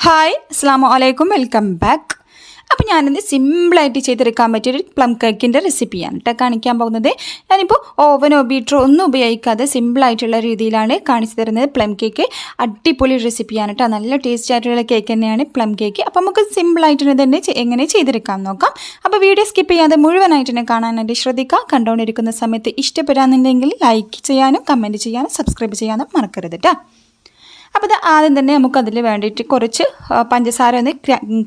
Hi അസ്സാം വലൈക്കും welcome back അപ്പോൾ ഞാനിന്ന് സിമ്പിളായിട്ട് ചെയ്തെടുക്കാൻ പറ്റിയൊരു പ്ലം കേക്കിന്റെ റെസിപ്പിയാണ് കേട്ടോ കാണിക്കാൻ പോകുന്നത്. ഞാനിപ്പോൾ ഓവനോ ബീറ്ററോ ഒന്നും ഉപയോഗിക്കാതെ സിമ്പിളായിട്ടുള്ള രീതിയിലാണ് കാണിച്ചു തരുന്നത് പ്ലം കേക്ക് അടിപൊളി റെസിപ്പിയാണ് കേട്ടോ നല്ല ടേസ്റ്റ് ആയിട്ടുള്ള കേക്ക് തന്നെയാണ് പ്ലം കേക്ക് അപ്പോൾ നമുക്ക് സിമ്പിളായിട്ട് തന്നെ എങ്ങനെ ചെയ്തെടുക്കാൻ നോക്കാം. അപ്പോൾ വീഡിയോ സ്കിപ്പ് ചെയ്യാതെ മുഴുവനായിട്ട് തന്നെ കാണാനായിട്ട് ശ്രദ്ധിക്കുക കണ്ടുകൊണ്ടിരിക്കുന്ന സമയത്ത് ഇഷ്ടപ്പെടാന്നുണ്ടെങ്കിൽ ലൈക്ക് ചെയ്യാനും കമന്റ് ചെയ്യാനും സബ്സ്ക്രൈബ് ചെയ്യാനും മറക്കരുത് കേട്ടോ അപ്പോൾ ഇത് ആദ്യം തന്നെ നമുക്ക് അതിൽ വേണ്ടിയിട്ട് കുറച്ച് പഞ്ചസാര ഒന്ന്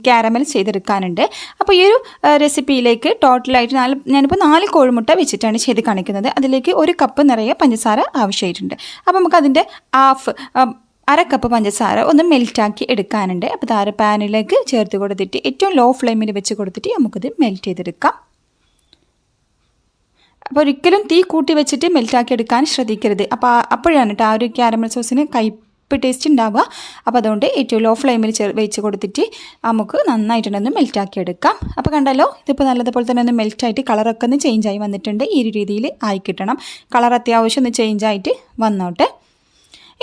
ക്യാരമൽ ചെയ്തെടുക്കാനുണ്ട്. അപ്പോൾ ഈ ഒരു റെസിപ്പിയിലേക്ക് ടോട്ടലായിട്ട് നാല് ഞാനിപ്പോൾ നാല് കോഴിമുട്ട വെച്ചിട്ടാണ് ചെയ്ത് കാണിക്കുന്നത്. അതിലേക്ക് ഒരു കപ്പ് നിറയെ പഞ്ചസാര ആവശ്യമായിട്ടുണ്ട്. അപ്പോൾ നമുക്ക് അതിന്റെ ഹാഫ് അര കപ്പ് പഞ്ചസാര ഒന്ന് മെൽറ്റാക്കി എടുക്കാനുണ്ട്. അപ്പോൾ താര പാനിലേക്ക് ചേർത്ത് കൊടുത്തിട്ട് ഏറ്റവും ലോ ഫ്ലെയിമിൽ വെച്ച് കൊടുത്തിട്ട് നമുക്കിത് മെൽറ്റ് ചെയ്തെടുക്കാം. അപ്പോൾ ഒരിക്കലും തീ കൂട്ടി വെച്ചിട്ട് മെൽറ്റാക്കി എടുക്കാൻ ശ്രദ്ധിക്കരുത്. അപ്പോൾ അപ്പോഴാണ് കേട്ടോ ആ ഒരു ക്യാരമൽ സോസിന് കയ്പ്പ് ടേസ്റ്റ് ഉണ്ടാവുക അപ്പോൾ അതുകൊണ്ട് ഏറ്റവും ലോ ഫ്ലെയിമിൽ ചെ വെച്ച് കൊടുത്തിട്ട് നമുക്ക് നന്നായിട്ടുണ്ടൊന്ന് മെൽറ്റാക്കി എടുക്കാം. അപ്പോൾ കണ്ടല്ലോ ഇതിപ്പോൾ നല്ലതുപോലെ തന്നെ ഒന്ന് മെൽറ്റായിട്ട് കളറൊക്കെ ഒന്ന് ചേഞ്ച് ആയി വന്നിട്ടുണ്ട്. ഈ ഒരു രീതിയിൽ ആയി കിട്ടണം. കളർ അത്യാവശ്യം ഒന്ന് ചേഞ്ച് ആയിട്ട് വന്നോട്ടെ.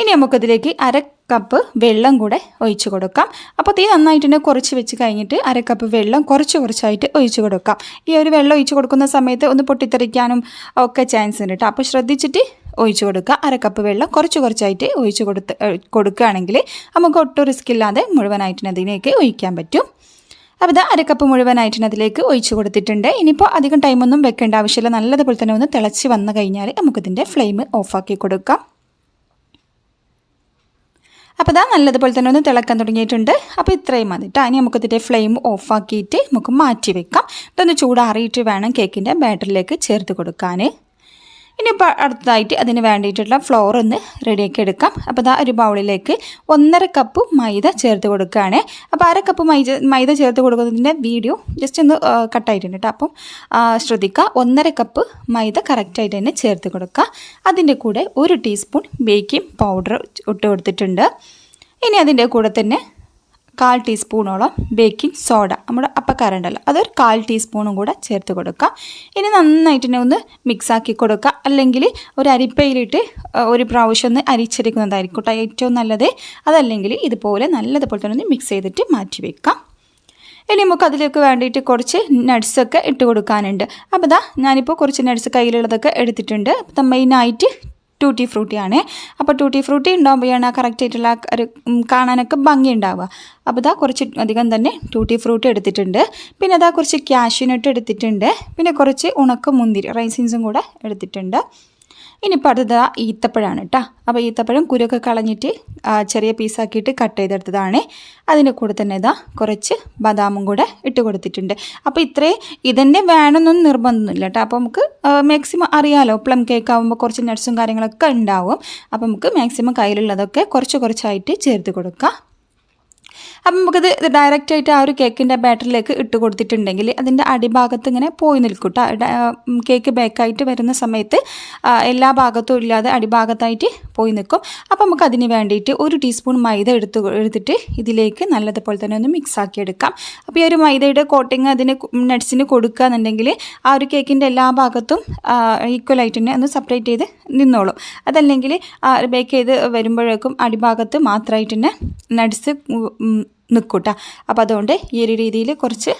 ഇനി നമുക്കതിലേക്ക് അര കപ്പ് വെള്ളം കൂടെ ഒഴിച്ചു കൊടുക്കാം. അപ്പോൾ തീ നന്നായിട്ട് തന്നെ കുറച്ച് വെച്ച് കഴിഞ്ഞിട്ട് അര കപ്പ് വെള്ളം കുറച്ച് കുറച്ചായിട്ട് ഒഴിച്ച് കൊടുക്കാം. ഈ ഒരു വെള്ളം ഒഴിച്ച് കൊടുക്കുന്ന സമയത്ത് ഒന്ന് പൊട്ടിത്തെറിക്കാനും ഒക്കെ ചാൻസ് ഉണ്ട് കേട്ടോ അപ്പോൾ ശ്രദ്ധിച്ചിട്ട് ഒഴിച്ചു കൊടുക്കുക. അര കപ്പ് വെള്ളം കുറച്ച് കുറച്ചായിട്ട് ഒഴിച്ചു കൊടുത്ത് കൊടുക്കുകയാണെങ്കിൽ നമുക്ക് ഒട്ടും റിസ്ക് ഇല്ലാതെ മുഴുവനായിട്ട് അതിനേക്ക് ഒഴിക്കാൻ പറ്റും. അപ്പോൾ ഇതാ അരക്കപ്പ് കപ്പ് മുഴുവനായിട്ട് അതിലേക്ക് ഒഴിച്ചു കൊടുത്തിട്ടുണ്ട്. ഇനിയിപ്പോൾ അധികം ടൈമൊന്നും വെക്കേണ്ട ആവശ്യമില്ല. നല്ലതുപോലെ തന്നെ ഒന്ന് തിളച്ച് വന്നു കഴിഞ്ഞാൽ നമുക്കിതിന്റെ ഫ്ലെയിം ഓഫാക്കി കൊടുക്കാം. അപ്പോൾ ഇതാ നല്ലതുപോലെ തന്നെ ഒന്ന് തിളക്കാൻ തുടങ്ങിയിട്ടുണ്ട്. അപ്പോൾ ഇത്രയും മതി കേട്ടോ ഇനി നമുക്കിതിന്റെ ഫ്ലെയിം ഓഫാക്കിയിട്ട് നമുക്ക് മാറ്റി വെക്കാം. ഇതൊന്ന് ചൂടാറിയിട്ട് വേണം കേക്കിന്റെ ബാറ്ററിലേക്ക് ചേർത്ത് കൊടുക്കാൻ. ഇനിയിപ്പോൾ അടുത്തതായിട്ട് അതിന് വേണ്ടിയിട്ടുള്ള ഫ്ലോർ ഒന്ന് റെഡിയാക്കി എടുക്കാം. അപ്പോൾ ഇതാ ഒരു ബൗളിലേക്ക് ഒന്നര കപ്പ് മൈദ ചേർത്ത് കൊടുക്കുകയാണ്. അപ്പോൾ അര കപ്പ് മൈദ മൈദ ചേർത്ത് കൊടുക്കുന്നതിന്റെ വീഡിയോ ജസ്റ്റ് ഒന്ന് കട്ടായിട്ടുണ്ട് കേട്ടോ അപ്പം ശ്രദ്ധിക്കുക. ഒന്നര കപ്പ് മൈദ കറക്റ്റായിട്ട് തന്നെ ചേർത്ത് കൊടുക്കുക. അതിന്റെ കൂടെ ഒരു ടീസ്പൂൺ ബേക്കിംഗ് പൗഡർ ഇട്ട് കൊടുത്തിട്ടുണ്ട്. ഇനി അതിന്റെ കൂടെ തന്നെ കാൽ ടീസ്പൂണോളം ബേക്കിംഗ് സോഡ. നമ്മുടെ അപ്പക്കാരുണ്ടല്ലോ. അതൊരു കാൽ ടീസ്പൂണും കൂടെ ചേർത്ത് കൊടുക്കുക. ഇനി നന്നായിട്ട് തന്നെ ഒന്ന് മിക്സാക്കി കൊടുക്കുക. അല്ലെങ്കിൽ ഒരു അരിപ്പയിലിട്ട് ഒരു പ്രാവശ്യം ഒന്ന് അരിച്ചെടുക്കുന്നതായിരിക്കും കേട്ടോ ഏറ്റവും നല്ലത്. അതല്ലെങ്കിൽ ഇതുപോലെ നല്ലതുപോലെ തന്നെ ഒന്ന് മിക്സ് ചെയ്തിട്ട് മാറ്റി വെക്കാം. ഇനി നമുക്ക് അതിലേക്ക് വേണ്ടിയിട്ട് കുറച്ച് നട്ട്സൊക്കെ ഇട്ട് കൊടുക്കാനുണ്ട്. അപ്പോൾ ഇതാ ഞാനിപ്പോൾ കുറച്ച് നട്ട്സ് കയ്യിലുള്ളതൊക്കെ എടുത്തിട്ടുണ്ട്. അപ്പം മെയിനായിട്ട് ടൂട്ടി ഫ്രൂട്ടിയാണ് അപ്പോൾ ടൂട്ടി ഫ്രൂട്ടി ഉണ്ടാകുമ്പോഴാണ് ആ കറക്റ്റ് ആയിട്ടുള്ള ഒരു കാണാനൊക്കെ ഭംഗി ഉണ്ടാവുക അപ്പോൾ ഇതാ കുറച്ച് അധികം തന്നെ ടൂട്ടി ഫ്രൂട്ട് എടുത്തിട്ടുണ്ട്. പിന്നെ അതാ കുറച്ച് ക്യാഷ്യൂനട്ട് എടുത്തിട്ടുണ്ട്. പിന്നെ കുറച്ച് ഉണക്ക മുന്തിരി റൈസിൻസും കൂടെ എടുത്തിട്ടുണ്ട്. ഇനിയിപ്പോൾ അടുത്തത് ഈത്തപ്പഴമാണ് കേട്ടോ അപ്പോൾ ഈത്തപ്പഴം കുരുക്കെ കളഞ്ഞിട്ട് ചെറിയ പീസാക്കിയിട്ട് കട്ട് ചെയ്തെടുത്തതാണ്. അതിന്റെ കൂടെ തന്നെ ഇതാ കുറച്ച് ബദാമും കൂടെ ഇട്ട് കൊടുത്തിട്ടുണ്ട്. അപ്പോൾ ഇത്രയും ഇതന്നെ വേണമെന്നൊന്നും നിർബന്ധമൊന്നുമില്ല കേട്ടോ അപ്പോൾ നമുക്ക് മാക്സിമം അറിയാലോ പ്ലം കേക്ക് ആകുമ്പോൾ കുറച്ച് നട്ട്സും കാര്യങ്ങളൊക്കെ ഉണ്ടാവും. അപ്പോൾ നമുക്ക് മാക്സിമം കയ്യിലുള്ളതൊക്കെ കുറച്ച് കുറച്ചായിട്ട് ചേർത്ത് കൊടുക്കാം. അപ്പം നമുക്കത് ഡയറക്റ്റ് ആയിട്ട് ആ ഒരു കേക്കിന്റെ ബാറ്ററിലേക്ക് ഇട്ട് കൊടുത്തിട്ടുണ്ടെങ്കിൽ അതിന്റെ അടിഭാഗത്ത് ഇങ്ങനെ പോയി നിൽക്കും കേക്ക് ബേക്കായിട്ട് വരുന്ന സമയത്ത് എല്ലാ ഭാഗത്തും ഇല്ലാതെ അടിഭാഗത്തായിട്ട് പോയി നിൽക്കും. അപ്പം നമുക്ക് അതിന് വേണ്ടിയിട്ട് ഒരു ടീസ്പൂൺ മൈദ എടുത്ത് എടുത്തിട്ട് ഇതിലേക്ക് നല്ലതുപോലെ തന്നെ ഒന്ന് മിക്സ് ആക്കി എടുക്കാം. അപ്പോൾ ഈ ഒരു മൈദയുടെ കോട്ടിങ് അതിന് നട്ട്സിന് കൊടുക്കുക എന്നുണ്ടെങ്കിൽ ആ ഒരു കേക്കിന്റെ എല്ലാ ഭാഗത്തും ഈക്വലായിട്ട് തന്നെ ഒന്ന് സെപ്പറേറ്റ് ചെയ്ത് നിന്നോളും. അതല്ലെങ്കിൽ ബേക്ക് ചെയ്ത് വരുമ്പോഴേക്കും അടിഭാഗത്ത് മാത്രമായിട്ട് തന്നെ നട്ട്സ് നിൽക്കൂട്ടാ അപ്പോൾ അതുകൊണ്ട് ഈ ഒരു രീതിയിൽ കുറച്ച്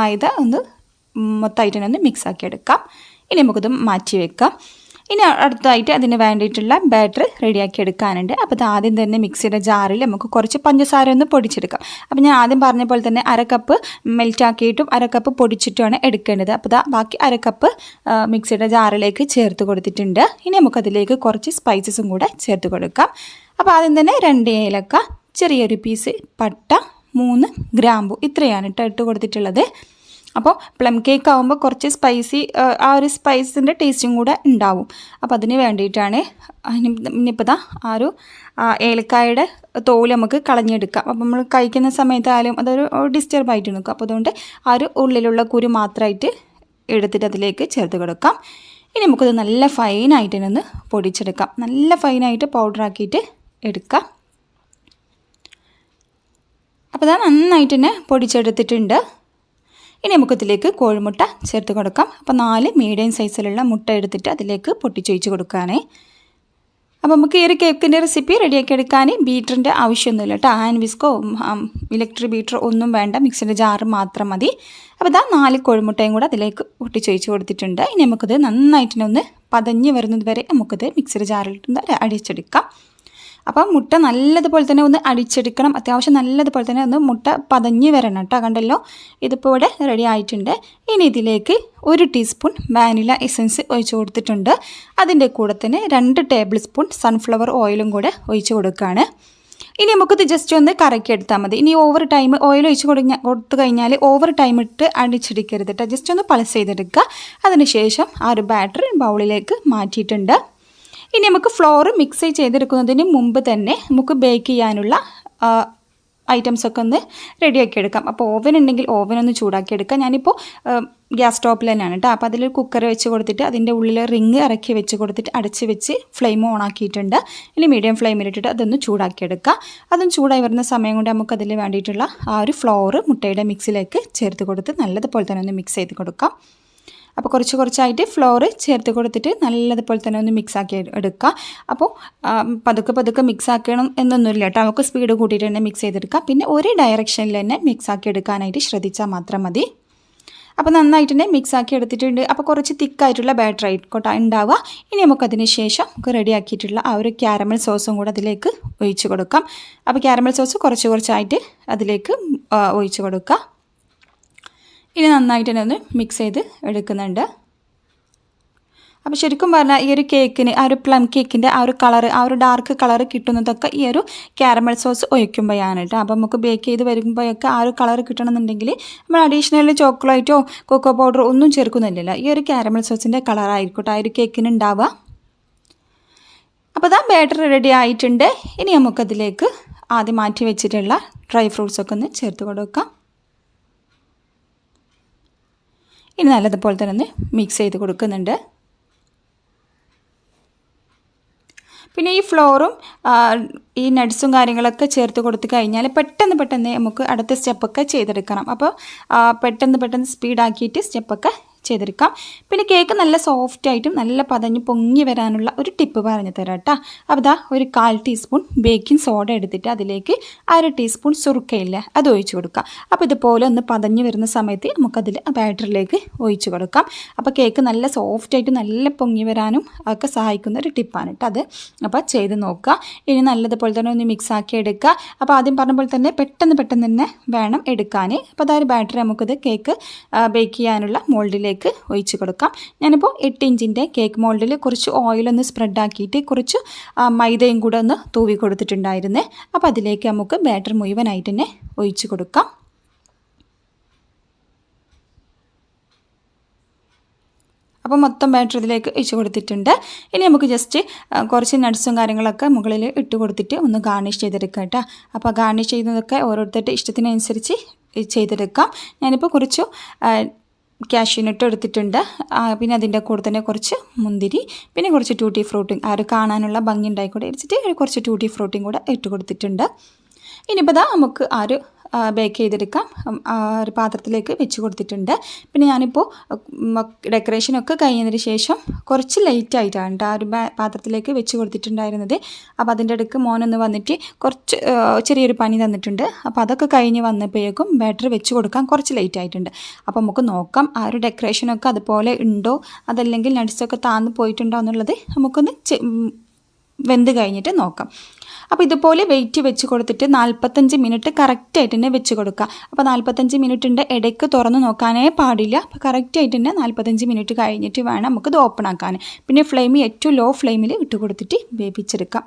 മൈദ ഒന്ന് മൊത്തമായിട്ട് തന്നെ ഒന്ന് മിക്സ് ആക്കി എടുക്കാം. ഇനി നമുക്കിത് മാറ്റി വെക്കാം. ഇനി അടുത്തതായിട്ട് അതിന് വേണ്ടിയിട്ടുള്ള ബാറ്റർ റെഡിയാക്കി എടുക്കാനുണ്ട്. അപ്പോൾ അത് ആദ്യം തന്നെ മിക്സിയുടെ ജാറിൽ നമുക്ക് കുറച്ച് പഞ്ചസാര ഒന്ന് പൊടിച്ചെടുക്കാം. അപ്പോൾ ഞാൻ ആദ്യം പറഞ്ഞ പോലെ തന്നെ അര കപ്പ് മെൽറ്റാക്കിയിട്ടും അര കപ്പ് പൊടിച്ചിട്ടുമാണ് എടുക്കേണ്ടത്. അപ്പോൾ ദാ ബാക്കി അര കപ്പ് മിക്സിയുടെ ജാറിലേക്ക് ചേർത്ത് കൊടുത്തിട്ടുണ്ട്. ഇനി നമുക്കതിലേക്ക് കുറച്ച് സ്പൈസസും കൂടെ ചേർത്ത് കൊടുക്കാം. അപ്പോൾ ആദ്യം തന്നെ രണ്ട് ഏലക്ക ചെറിയൊരു പീസ് പട്ട മൂന്ന് ഗ്രാമ്പു. ഇത്രയാണ് കേട്ടോ ഇട്ട് കൊടുത്തിട്ടുള്ളത്. അപ്പോൾ പ്ലം കേക്ക് ആകുമ്പോൾ കുറച്ച് സ്പൈസി ആ ഒരു സ്പൈസിന്റെ ടേസ്റ്റും കൂടെ ഉണ്ടാവും. അപ്പോൾ അതിന് വേണ്ടിയിട്ടാണ് ഇനിയിപ്പോൾ ദാ ആ ഒരു ഏലക്കായുടെ തോൽ നമുക്ക് കളഞ്ഞെടുക്കാം. അപ്പോൾ നമ്മൾ കഴിക്കുന്ന സമയത്തായാലും അതൊരു ഡിസ്റ്റർബ് ആയിട്ട് നിൽക്കും. അപ്പോൾ അതുകൊണ്ട് ആ ഒരു ഉള്ളിലുള്ള കുരു മാത്രമായിട്ട് എടുത്തിട്ട് അതിലേക്ക് ചേർത്ത് കൊടുക്കാം. ഇനി നമുക്കത് നല്ല ഫൈനായിട്ട് തന്നെ ഒന്ന് പൊടിച്ചെടുക്കാം. നല്ല ഫൈനായിട്ട് പൗഡറാക്കിയിട്ട് എടുക്കാം. അപ്പോൾ അത് നന്നായിട്ട് തന്നെ പൊടിച്ചെടുത്തിട്ടുണ്ട്. ഇനി നമുക്കിതിലേക്ക് കോഴിമുട്ട ചേർത്ത് കൊടുക്കാം. അപ്പോൾ നാല് മീഡിയം സൈസിലുള്ള മുട്ട എടുത്തിട്ട് അതിലേക്ക് പൊട്ടിച്ചൊഴിച്ച് കൊടുക്കുകയാണേ. അപ്പോൾ നമുക്ക് ഈ ഒരു കേക്കിന്റെ റെസിപ്പി റെഡിയാക്കി എടുക്കാൻ ബീറ്ററിന്റെ ആവശ്യമൊന്നുമില്ല കേട്ടോ. ഹാൻഡ് വിസ്കോ ഇലക്ട്രിക് ബീറ്റർ ഒന്നും വേണ്ട. മിക്സിന്റെ ജാറ് മാത്രം മതി. അപ്പോൾ ഇതാ നാല് കോഴിമുട്ടയും കൂടെ അതിലേക്ക് പൊട്ടിച്ചൊഴിച്ച് കൊടുത്തിട്ടുണ്ട്. ഇനി നമുക്കിത് നന്നായിട്ടിനൊന്ന് പതഞ്ഞ് വരുന്നത് വരെ നമുക്കിത് മിക്സിയുടെ ജാറിലിട്ട് അടിച്ചെടുക്കാം. അപ്പം മുട്ട നല്ലതുപോലെ തന്നെ ഒന്ന് അടിച്ചെടുക്കണം. അത്യാവശ്യം നല്ലതുപോലെ തന്നെ ഒന്ന് മുട്ട പതഞ്ഞ് വരണം കേട്ടോ കണ്ടല്ലോ? ഇതിപ്പോൾ ഇവിടെ റെഡി ആയിട്ടുണ്ട്. ഇനി ഇതിലേക്ക് ഒരു ടീസ്പൂൺ വാനില എസൻസ് ഒഴിച്ച് കൊടുത്തിട്ടുണ്ട്. അതിന്റെ കൂടെ തന്നെ രണ്ട് ടേബിൾ സ്പൂൺ സൺഫ്ലവർ ഓയിലും കൂടെ ഒഴിച്ച് കൊടുക്കുകയാണ് ഇനി നമുക്കിത് ജസ്റ്റ് ഒന്ന് കറക്കി എടുത്താൽ മതി. ഇനി ഓവർ ടൈം ഓയിൽ ഒഴിച്ച് കൊടുങ്ങ കൊടുത്തു കഴിഞ്ഞാൽ ഓവർ ടൈം ഇട്ട് അടിച്ചെടുക്കരുത് കേട്ടോ. ജസ്റ്റ് ഒന്ന് പൾസ് ചെയ്തെടുക്കുക. അതിനുശേഷം ആ ഒരു ബാറ്ററി ബൗളിലേക്ക് മാറ്റിയിട്ടുണ്ട്. ഇനി നമുക്ക് ഫ്ലോർ മിക്സ് ചെയ്തെടുക്കുന്നതിന് മുമ്പ് തന്നെ നമുക്ക് ബേക്ക് ചെയ്യാനുള്ള ഐറ്റംസ് ഒക്കെ ഒന്ന് റെഡിയാക്കി എടുക്കാം. അപ്പോൾ ഓവൻ ഉണ്ടെങ്കിൽ ഓവൻ ഒന്ന് ചൂടാക്കി എടുക്കാം. ഞാനിപ്പോൾ ഗ്യാസ് സ്റ്റോപ്പിൽ തന്നെയാണ് കേട്ടോ അപ്പോൾ അതിൽ കുക്കർ വെച്ച് കൊടുത്തിട്ട് അതിന്റെ ഉള്ളിൽ റിങ് ഇറക്കി വെച്ച് കൊടുത്തിട്ട് അടച്ച് വെച്ച് ഫ്ലെയിം ഓൺ ആക്കിയിട്ടുണ്ട്. ഇനി മീഡിയം ഫ്ലെയിമിലിട്ടിട്ട് അതൊന്ന് ചൂടാക്കി എടുക്കാം. അതും ചൂടായി വരുന്ന സമയം കൊണ്ട് നമുക്ക് അതിൽ വേണ്ടിയിട്ടുള്ള ആ ഒരു ഫ്ലോറ് മുട്ടയുടെ മിക്സിലേക്ക് ചേർത്ത് കൊടുത്ത് നല്ലതുപോലെ തന്നെ ഒന്ന് മിക്സ് ചെയ്ത് കൊടുക്കാം. അപ്പോൾ കുറച്ച് കുറച്ചായിട്ട് ഫ്ലോർ ചേർത്ത് കൊടുത്തിട്ട് നല്ലതുപോലെ തന്നെ ഒന്ന് മിക്സ് ആക്കി എടുക്കുക. അപ്പോൾ പതുക്കെ പതുക്കെ മിക്സ് ആക്കണം എന്നൊന്നുമില്ല കേട്ടോ. നമുക്ക് സ്പീഡ് കൂട്ടിയിട്ട് തന്നെ മിക്സ് ചെയ്തെടുക്കാം. പിന്നെ ഒരു ഡയറക്ഷനിൽ തന്നെ മിക്സ് ആക്കി എടുക്കാനായിട്ട് ശ്രദ്ധിച്ചാൽ മാത്രം മതി. അപ്പോൾ നന്നായിട്ട് തന്നെ മിക്സ് ആക്കി എടുത്തിട്ടുണ്ട്. അപ്പോൾ കുറച്ച് തിക്കായിട്ടുള്ള ബാറ്റർ ആയിക്കോട്ടെ ഉണ്ടാവുക. ഇനി നമുക്കതിന് ശേഷം നമുക്ക് റെഡി ആക്കിയിട്ടുള്ള ആ ഒരു ക്യാരമൽ സോസും കൂടെ അതിലേക്ക് ഒഴിച്ച് കൊടുക്കാം. അപ്പോൾ ക്യാരമൽ സോസ് കുറച്ച് കുറച്ചായിട്ട് അതിലേക്ക് ഒഴിച്ച് കൊടുക്കുക. ഇനി നന്നായിട്ട് തന്നെ ഒന്ന് മിക്സ് ചെയ്ത് എടുക്കുന്നുണ്ട്. അപ്പോൾ ശരിക്കും പറഞ്ഞാൽ ഈ ഒരു കേക്കിന് ആ ഒരു പ്ലം കേക്കിന്റെ ആ ഒരു കളർ ആ ഒരു ഡാർക്ക് കളർ കിട്ടുന്നതൊക്കെ ഈ ഒരു ക്യാരമൽ സോസ് ഒഴിക്കുമ്പോഴാണ് കേട്ടോ. അപ്പോൾ നമുക്ക് ബേക്ക് ചെയ്ത് വരുമ്പോഴൊക്കെ ആ ഒരു കളർ കിട്ടണമെന്നുണ്ടെങ്കിൽ നമ്മൾ അഡീഷണലി ചോക്ലേറ്റോ കൊക്കോ പൗഡറോ ഒന്നും ചേർക്കുന്നില്ലല്ലോ. ഈ ഒരു ക്യാരമൽ സോസിന്റെ കളറായിരിക്കട്ടെ ആ ഒരു കേക്കിന് ഉണ്ടാവുക. അപ്പോൾ ഇതാ ബാറ്റർ റെഡി ആയിട്ടുണ്ട്. ഇനി നമുക്കതിലേക്ക് ആദ്യം മാറ്റി വെച്ചിട്ടുള്ള ഡ്രൈ ഫ്രൂട്ട്സൊക്കെ ഒന്ന് ചേർത്ത് കൊടുക്കാം. ഇനി നല്ലതുപോലെ തന്നെ ഒന്ന് മിക്സ് ചെയ്ത് കൊടുക്കുന്നുണ്ട്. പിന്നെ ഈ ഫ്ലോറും ഈ നട്ട്സും കാര്യങ്ങളൊക്കെ ചേർത്ത് കൊടുത്തു കഴിഞ്ഞാൽ പെട്ടെന്ന് പെട്ടെന്ന് നമുക്ക് അടുത്ത സ്റ്റെപ്പൊക്കെ ചെയ്തെടുക്കണം. അപ്പോൾ പെട്ടെന്ന് പെട്ടെന്ന് സ്പീഡാക്കിയിട്ട് സ്റ്റെപ്പൊക്കെ ചെയ്തെടുക്കാം പിന്നെ കേക്ക് നല്ല സോഫ്റ്റ് ആയിട്ടും നല്ല പതഞ്ഞ് പൊങ്ങി വരാനുള്ള ഒരു ടിപ്പ് പറഞ്ഞു തരാം കേട്ടോ അപ്പോൾ ഇതാ ഒരു കാൽ ടീസ്പൂൺ ബേക്കിംഗ് സോഡ എടുത്തിട്ട് അതിലേക്ക് അര ടീസ്പൂൺ സുറുക്കയില്ല അത് ഒഴിച്ചു കൊടുക്കാം. അപ്പോൾ ഇതുപോലെ ഒന്ന് പതഞ്ഞ് വരുന്ന സമയത്ത് നമുക്കതിൽ ബാറ്ററിലേക്ക് ഒഴിച്ചു കൊടുക്കാം. അപ്പോൾ കേക്ക് നല്ല സോഫ്റ്റ് ആയിട്ട് നല്ല പൊങ്ങി വരാനും ഒക്കെ സഹായിക്കുന്ന ഒരു ടിപ്പാണ് കേട്ടോ അത്. അപ്പോൾ ചെയ്ത് നോക്കുക. ഇനി നല്ലതുപോലെ തന്നെ ഒന്ന് മിക്സ് ആക്കി എടുക്കുക. അപ്പോൾ ആദ്യം പറഞ്ഞ പോലെ തന്നെ പെട്ടെന്ന് പെട്ടെന്ന് തന്നെ വേണം എടുക്കാൻ അപ്പോൾ അതായത് ബാറ്ററി നമുക്കിത് കേക്ക് ബേക്ക് ചെയ്യാനുള്ള മോൾഡിലേക്ക് ഇതിലേക്ക് ഒഴിച്ച് കൊടുക്കാം. ഞാനിപ്പോൾ എട്ട് ഇഞ്ചിന്റെ കേക്ക് മോൾഡിൽ കുറച്ച് ഓയിലൊന്ന് സ്പ്രെഡാക്കിയിട്ട് കുറച്ച് മൈദയും കൂടെ ഒന്ന് തൂവി കൊടുത്തിട്ടുണ്ടായിരുന്നേ. അപ്പോൾ അതിലേക്ക് നമുക്ക് ബാറ്റർ മുഴുവനായിട്ട് തന്നെ ഒഴിച്ച് കൊടുക്കാം. അപ്പോൾ മൊത്തം ബാറ്റർ ഇതിലേക്ക് ഒഴിച്ച് കൊടുത്തിട്ടുണ്ട്. ഇനി നമുക്ക് ജസ്റ്റ് കുറച്ച് നട്ട്സും കാര്യങ്ങളൊക്കെ മുകളിൽ ഇട്ട് കൊടുത്തിട്ട് ഒന്ന് ഗാർണിഷ് ചെയ്തെടുക്കാം കേട്ടോ. അപ്പോൾ ഗാർണിഷ് ചെയ്യുന്നതൊക്കെ ഓരോരുത്തരുടെ ഇഷ്ടത്തിനനുസരിച്ച് ചെയ്തെടുക്കാം. ഞാനിപ്പോൾ കുറച്ച് ക്യാഷ്യൂനട്ട് എടുത്തിട്ടുണ്ട്. പിന്നെ അതിന്റെ കൂടെ തന്നെ കുറച്ച് മുന്തിരി പിന്നെ കുറച്ച് ടൂട്ടി ഫ്രൂട്ടും ആ ഒരു കാണാനുള്ള ഭംഗി ഉണ്ടായിക്കൂടെ വെച്ചിട്ട് കുറച്ച് ടൂട്ടി ഫ്രൂട്ടും കൂടെ ഇട്ട് കൊടുത്തിട്ടുണ്ട്. ഇനിയിപ്പോൾ ഇതാ നമുക്ക് ആ ഒരു ബേക്ക് ചെയ്തെടുക്കാം. ഒരു പാത്രത്തിലേക്ക് വെച്ച് കൊടുത്തിട്ടുണ്ട്. പിന്നെ ഞാനിപ്പോൾ ഡെക്കറേഷനൊക്കെ കഴിഞ്ഞതിന് ശേഷം കുറച്ച് ലേറ്റ് ആയിട്ടാണ് ആ ഒരു പാത്രത്തിലേക്ക് വെച്ച് കൊടുത്തിട്ടുണ്ടായിരുന്നത്. അപ്പോൾ അതിന്റെ ഇടയ്ക്ക് മോനൊന്ന് വന്നിട്ട് കുറച്ച് ചെറിയൊരു പനി തന്നിട്ടുണ്ട്. അപ്പോൾ അതൊക്കെ കഴിഞ്ഞ് വന്നപ്പോഴേക്കും ബാറ്ററി വെച്ച് കൊടുക്കാൻ കുറച്ച് ലേറ്റ് ആയിട്ടുണ്ട്. അപ്പോൾ നമുക്ക് നോക്കാം ആ ഒരു ഡെക്കറേഷനൊക്കെ അതുപോലെ ഉണ്ടോ? അതല്ലെങ്കിൽ നട്സൊക്കെ താന്ന് പോയിട്ടുണ്ടോ എന്നുള്ളത് നമുക്കൊന്ന് വെന്ത് കഴിഞ്ഞിട്ട് നോക്കാം. അപ്പോൾ ഇതുപോലെ വെയിറ്റ് വെച്ച് കൊടുത്തിട്ട് നാൽപ്പത്തഞ്ച് മിനിറ്റ് കറക്റ്റായിട്ട് തന്നെ വെച്ച് കൊടുക്കുക. അപ്പോൾ നാൽപ്പത്തഞ്ച് മിനിറ്റിന്റെ ഇടയ്ക്ക് തുറന്ന് നോക്കാനേ പാടില്ല. അപ്പോൾ കറക്റ്റായിട്ട് തന്നെ നാൽപ്പത്തഞ്ച് മിനിറ്റ് കഴിഞ്ഞിട്ട് വേണം നമുക്കിത് ഓപ്പൺ ആക്കാൻ. പിന്നെ ഫ്ലെയിം ഏറ്റവും ലോ ഫ്ലെയിമിൽ ഇട്ട് കൊടുത്തിട്ട് വേവിച്ചെടുക്കാം.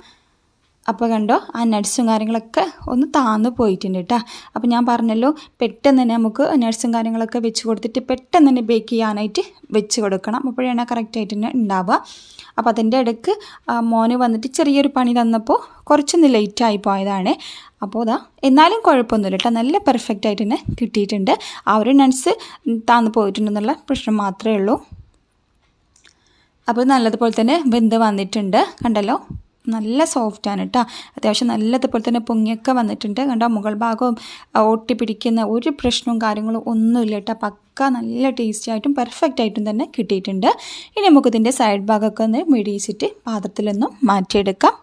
അപ്പോൾ കണ്ടോ ആ നട്ട്സും കാര്യങ്ങളൊക്കെ ഒന്ന് താന്നു പോയിട്ടുണ്ട് കേട്ടോ അപ്പോൾ ഞാൻ പറഞ്ഞല്ലോ പെട്ടെന്ന് തന്നെ നമുക്ക് നട്ട്സും കാര്യങ്ങളൊക്കെ വെച്ച് കൊടുത്തിട്ട് പെട്ടെന്ന് തന്നെ ബേക്ക് ചെയ്യാനായിട്ട് വെച്ച് കൊടുക്കണം. അപ്പോഴാണ് കറക്റ്റായിട്ട് തന്നെ ഉണ്ടാവുക. അപ്പോൾ അതിന്റെ ഇടയ്ക്ക് മോന് വന്നിട്ട് ചെറിയൊരു പണി തന്നപ്പോൾ കുറച്ചൊന്ന് ലേറ്റായി പോയതാണ്. അപ്പോൾ അതാ എന്നാലും കുഴപ്പമൊന്നുമില്ല കേട്ടോ നല്ല പെർഫെക്റ്റ് ആയിട്ട് തന്നെ കിട്ടിയിട്ടുണ്ട്. ആ ഒരു നട്ട്സ് താന്നു പോയിട്ടുണ്ടെന്നുള്ള പ്രശ്നം മാത്രമേ ഉള്ളൂ. അപ്പോൾ നല്ലതുപോലെ തന്നെ വെന്ത് വന്നിട്ടുണ്ട്. കണ്ടല്ലോ? നല്ല സോഫ്റ്റാണ് കേട്ടോ അത്യാവശ്യം നല്ലതുപോലെ തന്നെ പൊങ്ങിയൊക്കെ വന്നിട്ടുണ്ട്. കണ്ടോ? മുകൾ ഭാഗവും ഓട്ടി പിടിക്കുന്ന ഒരു പ്രശ്നവും കാര്യങ്ങളും ഒന്നുമില്ല കേട്ടോ പക്ക നല്ല ടേസ്റ്റി ആയിട്ടും പെർഫെക്റ്റ് ആയിട്ടും തന്നെ കിട്ടിയിട്ടുണ്ട്. ഇനി നമുക്കിതിന്റെ സൈഡ് ഭാഗമൊക്കെ ഒന്ന് മിടിയിച്ചിട്ട് പാത്രത്തിലൊന്നും മാറ്റിയെടുക്കാം.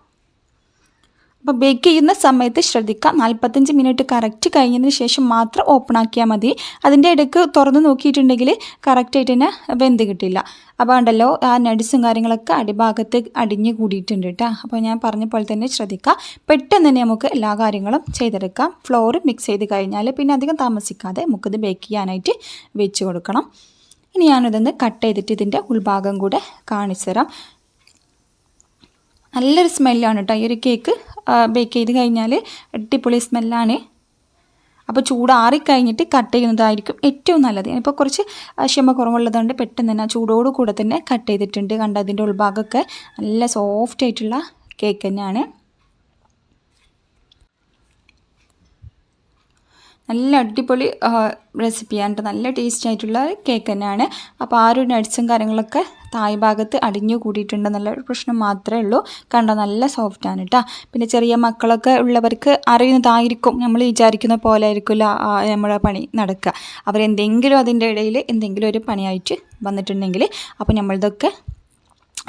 അപ്പോൾ ബേക്ക് ചെയ്യുന്ന സമയത്ത് ശ്രദ്ധിക്കുക. നാൽപ്പത്തഞ്ച് മിനിറ്റ് കറക്റ്റ് കഴിഞ്ഞതിന് ശേഷം മാത്രം ഓപ്പൺ ആക്കിയാൽ മതി. അതിന്റെ ഇടയ്ക്ക് തുറന്ന് നോക്കിയിട്ടുണ്ടെങ്കിൽ കറക്റ്റായിട്ട് തന്നെ വെന്ത് കിട്ടില്ല. അപ്പോൾ ഉണ്ടല്ലോ ആ നട്സും കാര്യങ്ങളൊക്കെ അടിഭാഗത്ത് അടിഞ്ഞ് കൂടിയിട്ടുണ്ട് കേട്ടോ. അപ്പോൾ ഞാൻ പറഞ്ഞ പോലെ തന്നെ ശ്രദ്ധിക്കുക. പെട്ടെന്ന് തന്നെ നമുക്ക് എല്ലാ കാര്യങ്ങളും ചെയ്തെടുക്കാം. ഫ്ലോർ മിക്സ് ചെയ്ത് കഴിഞ്ഞാൽ പിന്നെ അധികം താമസിക്കാതെ നമുക്കിത് ബേക്ക് ചെയ്യാനായിട്ട് വെച്ച് കൊടുക്കണം. ഇനി ഞാനിതൊന്ന് കട്ട് ചെയ്തിട്ട് ഇതിന്റെ ഉൾഭാഗം കൂടെ കാണിച്ചു തരാം നല്ലൊരു സ്മെല്ലാണ് കേട്ടോ ഈ ഒരു കേക്ക് ബേക്ക് ചെയ്ത് കഴിഞ്ഞാൽ അടിപൊളി സ്മെല്ലാണ്. അപ്പോൾ ചൂടാറിക്കഴിഞ്ഞിട്ട് കട്ട് ചെയ്യുന്നതായിരിക്കും ഏറ്റവും നല്ലത്. ഇപ്പോൾ കുറച്ച് ക്ഷമ കുറവുള്ളതുകൊണ്ട് പെട്ടെന്ന് തന്നെ ചൂടോട് കൂടെ തന്നെ കട്ട് ചെയ്തിട്ടുണ്ട്. കണ്ട അതിന്റെ ഉൾഭാഗമൊക്കെ നല്ല സോഫ്റ്റ് ആയിട്ടുള്ള കേക്ക് തന്നെയാണ്. നല്ല അടിപൊളി റെസിപ്പിയാണ്. നല്ല ടേസ്റ്റ് ആയിട്ടുള്ള കേക്ക് തന്നെയാണ്. അപ്പോൾ ആ ഒരു നട്ട്സും കാര്യങ്ങളൊക്കെ തായ് ഭാഗത്ത് അടിഞ്ഞു കൂടിയിട്ടുണ്ട്. നല്ല ഒരു പ്രശ്നം മാത്രമേ ഉള്ളൂ. കണ്ടോ നല്ല സോഫ്റ്റ് ആണ് കേട്ടോ പിന്നെ ചെറിയ മക്കളൊക്കെ ഉള്ളവർക്ക് അറിയുന്നതായിരിക്കും. നമ്മൾ വിചാരിക്കുന്ന പോലെ ആയിരിക്കില്ല നമ്മുടെ പണി നടക്കുക. അവരെന്തെങ്കിലും അതിന്റെ ഇടയിൽ എന്തെങ്കിലും ഒരു പണിയായിട്ട് വന്നിട്ടുണ്ടെങ്കിൽ അപ്പോൾ നമ്മളിതൊക്കെ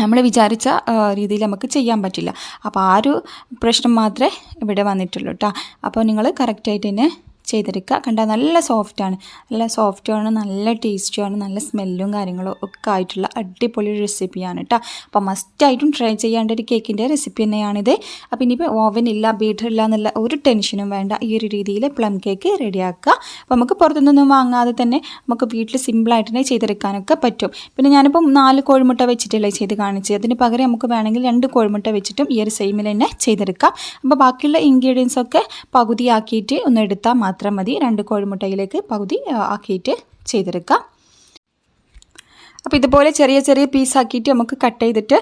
നമ്മൾ വിചാരിച്ച രീതിയിൽ നമുക്ക് ചെയ്യാൻ പറ്റില്ല. അപ്പോൾ ആ ഒരു പ്രശ്നം മാത്രമേ ഇവിടെ വന്നിട്ടുള്ളൂ കേട്ടോ അപ്പോൾ നിങ്ങൾ കറക്റ്റായിട്ട് തന്നെ ചെയ്തെടുക്കുക. കണ്ടാൽ നല്ല സോഫ്റ്റാണ് നല്ല സോഫ്റ്റുമാണ് നല്ല ടേസ്റ്റിയാണ് നല്ല സ്മെല്ലും കാര്യങ്ങളും ഒക്കെ ആയിട്ടുള്ള അടിപൊളി റെസിപ്പിയാണ് കേട്ടോ അപ്പോൾ മസ്റ്റായിട്ടും ട്രൈ ചെയ്യേണ്ട ഒരു കേക്കിന്റെ റെസിപ്പി തന്നെയാണിത്. അപ്പോൾ ഇനിയിപ്പോൾ ഓവൻ ഇല്ല ബീറ്റർ ഇല്ല എന്നുള്ള ഒരു ടെൻഷനും വേണ്ട. ഈ ഒരു രീതിയിൽ പ്ലം കേക്ക് റെഡിയാക്കുക അപ്പോൾ നമുക്ക് പുറത്തുനിന്നൊന്നും വാങ്ങാതെ തന്നെ നമുക്ക് വീട്ടിൽ സിമ്പിളായിട്ട് തന്നെ ചെയ്തെടുക്കാനൊക്കെ പറ്റും. പിന്നെ ഞാനിപ്പം നാല് കോഴിമുട്ട വെച്ചിട്ടല്ലേ ചെയ്ത് കാണിച്ചത്. അതിന് പകരം നമുക്ക് വേണമെങ്കിൽ രണ്ട് കോഴിമുട്ട വെച്ചിട്ടും ഈ ഒരു സെയിമിൽ തന്നെ ചെയ്തെടുക്കാം. അപ്പോൾ ബാക്കിയുള്ള ഇൻഗ്രീഡിയൻസ് ഒക്കെ പകുതിയാക്കിയിട്ട് ഒന്ന് എടുത്താൽ മാത്രം മതി. രണ്ട് കോഴിമുട്ടയിലേക്ക് പകുതി ആക്കിയിട്ട് ചെയ്തെടുക്കാം. അപ്പോൾ ഇതുപോലെ ചെറിയ ചെറിയ പീസാക്കിയിട്ട് നമുക്ക് കട്ട് ചെയ്തിട്ട്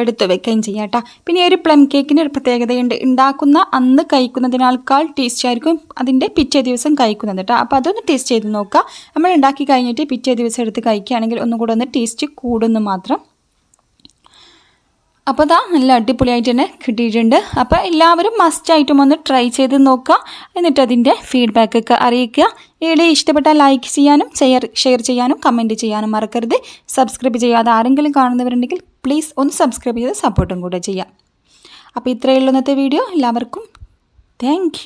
എടുത്ത് വെക്കുകയും ചെയ്യാം കേട്ടോ പിന്നെ ഒരു പ്ലം കേക്കിന് ഒരു പ്രത്യേകതയുണ്ട്. ഉണ്ടാക്കുന്ന അന്ന് കഴിക്കുന്നതിനേക്കാൾ ടേസ്റ്റ് ആയിരിക്കും അതിന്റെ പിറ്റേ ദിവസം കഴിക്കുന്നത് കേട്ടോ അപ്പോൾ അതൊന്ന് ടേസ്റ്റ് ചെയ്ത് നോക്കുക നമ്മൾ ഉണ്ടാക്കി കഴിഞ്ഞിട്ട് പിറ്റേ ദിവസം എടുത്ത് കഴിക്കുകയാണെങ്കിൽ ഒന്നുകൂടെ ഒന്ന് ടേസ്റ്റ് കൂടുന്നു മാത്രം. അപ്പോൾ അതാ നല്ല അടിപൊളിയായിട്ട് തന്നെ കിട്ടിയിട്ടുണ്ട്. അപ്പോൾ എല്ലാവരും മസ്റ്റായിട്ടും ഒന്ന് ട്രൈ ചെയ്ത് നോക്കുക. എന്നിട്ട് അതിന്റെ ഫീഡ്ബാക്കൊക്കെ അറിയിക്കുക. വീഡിയോ ഇഷ്ടപ്പെട്ടാൽ ലൈക്ക് ചെയ്യാനും ഷെയർ ഷെയർ ചെയ്യാനും കമന്റ് ചെയ്യാനും മറക്കരുത്. സബ്സ്ക്രൈബ് ചെയ്യാതെ ആരെങ്കിലും കാണുന്നവരുണ്ടെങ്കിൽ പ്ലീസ് ഒന്ന് സബ്സ്ക്രൈബ് ചെയ്ത് സപ്പോർട്ടും കൂടെ ചെയ്യാം. അപ്പോൾ ഉള്ളൂ ഇന്നത്തെ വീഡിയോ. എല്ലാവർക്കും താങ്ക്